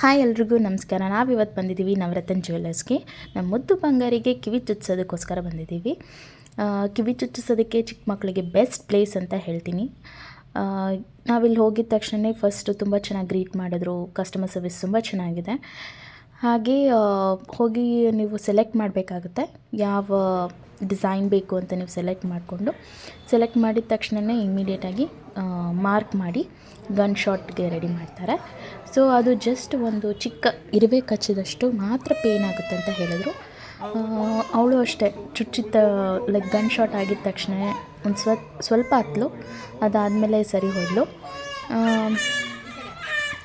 Hi ಎಲ್ರಿಗೂ ನಮಸ್ಕಾರ. ನಾವಿವತ್ತು ಬಂದಿದ್ದೀವಿ ನವರತ್ನ ಜ್ಯುವೆಲ್ಲರ್ಸ್ಗೆ. ನಮ್ಮ ಮುದ್ದು ಬಂಗಾರಿಗೆ ಕಿವಿ ಚುಚ್ಚಿಸೋದಕ್ಕೋಸ್ಕರ ಬಂದಿದ್ದೀವಿ. ಕಿವಿ ಚುಚ್ಚಿಸೋದಕ್ಕೆ ಚಿಕ್ಕ ಮಕ್ಕಳಿಗೆ ಬೆಸ್ಟ್ ಪ್ಲೇಸ್ ಅಂತ ಹೇಳ್ತೀನಿ. ನಾವಿಲ್ಲಿ ಹೋಗಿದ ತಕ್ಷಣವೇ ಫಸ್ಟು ತುಂಬ ಚೆನ್ನಾಗಿ ಗ್ರೀಟ್ ಮಾಡಿದ್ರು. ಕಸ್ಟಮರ್ ಸರ್ವಿಸ್ ತುಂಬ ಚೆನ್ನಾಗಿದೆ. ಹಾಗೆ ಹೋಗಿ ನೀವು ಸೆಲೆಕ್ಟ್ ಮಾಡಬೇಕಾಗುತ್ತೆ. ಯಾವ ಡಿಸೈನ್ ಬೇಕು ಅಂತ ನೀವು ಸೆಲೆಕ್ಟ್ ಮಾಡಿಕೊಂಡು ಸೆಲೆಕ್ಟ್ ಮಾಡಿದ ತಕ್ಷಣವೇ ಇಮಿಡಿಯೇಟಾಗಿ ಮಾರ್ಕ್ ಮಾಡಿ ಗನ್ ಶಾಟ್ಗೆ ರೆಡಿ ಮಾಡ್ತಾರೆ. ಸೊ ಅದು ಜಸ್ಟ್ ಒಂದು ಚಿಕ್ಕ ಇರುವೆ ಕಚ್ಚಿದಷ್ಟು ಮಾತ್ರ ಪೇನ್ ಆಗುತ್ತೆ ಅಂತ ಹೇಳಿದ್ರು. ಅವಳು ಅಷ್ಟೇ ಚುಚ್ಚಿತ್ತ ಲೈಕ್ ಗನ್ ಶಾಟ್ ಆಗಿದ ತಕ್ಷಣ ಒಂದು ಸ್ವಲ್ಪ ಸ್ವಲ್ಪ ಹತ್ಲು, ಅದಾದಮೇಲೆ ಸರಿ ಹೋದಳು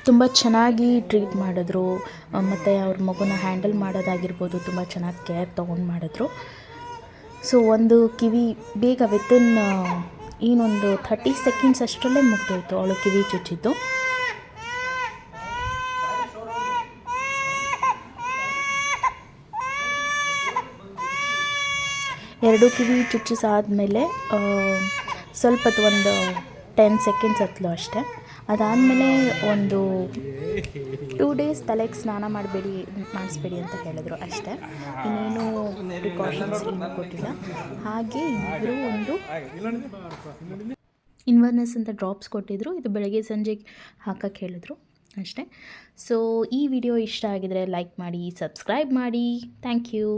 ತುಂಬ ಚೆನ್ನಾಗಿ ಟ್ರೀಟ್ ಮಾಡಿದ್ರು. ಮತ್ತು ಅವ್ರ ಮಗುನ ಹ್ಯಾಂಡಲ್ ಮಾಡೋದಾಗಿರ್ಬೋದು, ತುಂಬ ಚೆನ್ನಾಗಿ ಕೇರ್ ತೊಗೊಂಡು ಮಾಡಿದ್ರು. ಸೊ, ಒಂದು ಕಿವಿ ಬೇಗ ವಿತಿನ್ ಏನೊಂದು ಥರ್ಟಿ ಸೆಕೆಂಡ್ಸ್ ಅಷ್ಟರಲ್ಲೇ ಮುಗ್ದೋಯ್ತು ಅವಳು ಕಿವಿ ಚುಚ್ಚಿದ್ದು. ಎರಡು ಕಿವಿ ಚುಚ್ಚಿಸಾದ ಮೇಲೆ ಸ್ವಲ್ಪ ಹೊತ್ತು ಒಂದು ಟೆನ್ ಸೆಕೆಂಡ್ಸ್ ಹತ್ತಲು ಅಷ್ಟೇ. ಅದಾದಮೇಲೆ ಒಂದು ಟೂ ಡೇಸ್ ತಲೆಗೆ ಸ್ನಾನ ಮಾಡಬೇಡಿ, ಮಾಡಿಸ್ಬೇಡಿ ಅಂತ ಹೇಳಿದ್ರು ಅಷ್ಟೇ. ಇನ್ನೇನು ಪ್ರಿಕಾಷನ್ಸ್ ಏನು ಕೊಟ್ಟಿಲ್ಲ. ಹಾಗೆ ಇಬ್ಬರು ಒಂದು ಇನ್ವರ್ನೆಸ್ ಅಂತ ಡ್ರಾಪ್ಸ್ ಕೊಟ್ಟಿದ್ರು. ಇದು ಬೆಳಗ್ಗೆ ಸಂಜೆ ಹಾಕಕ್ಕೆ ಹೇಳಿದ್ರು ಅಷ್ಟೇ. ಸೊ ಈ ವಿಡಿಯೋ ಇಷ್ಟ ಆಗಿದರೆ ಲೈಕ್ ಮಾಡಿ ಸಬ್ಸ್ಕ್ರೈಬ್ ಮಾಡಿ. Thank you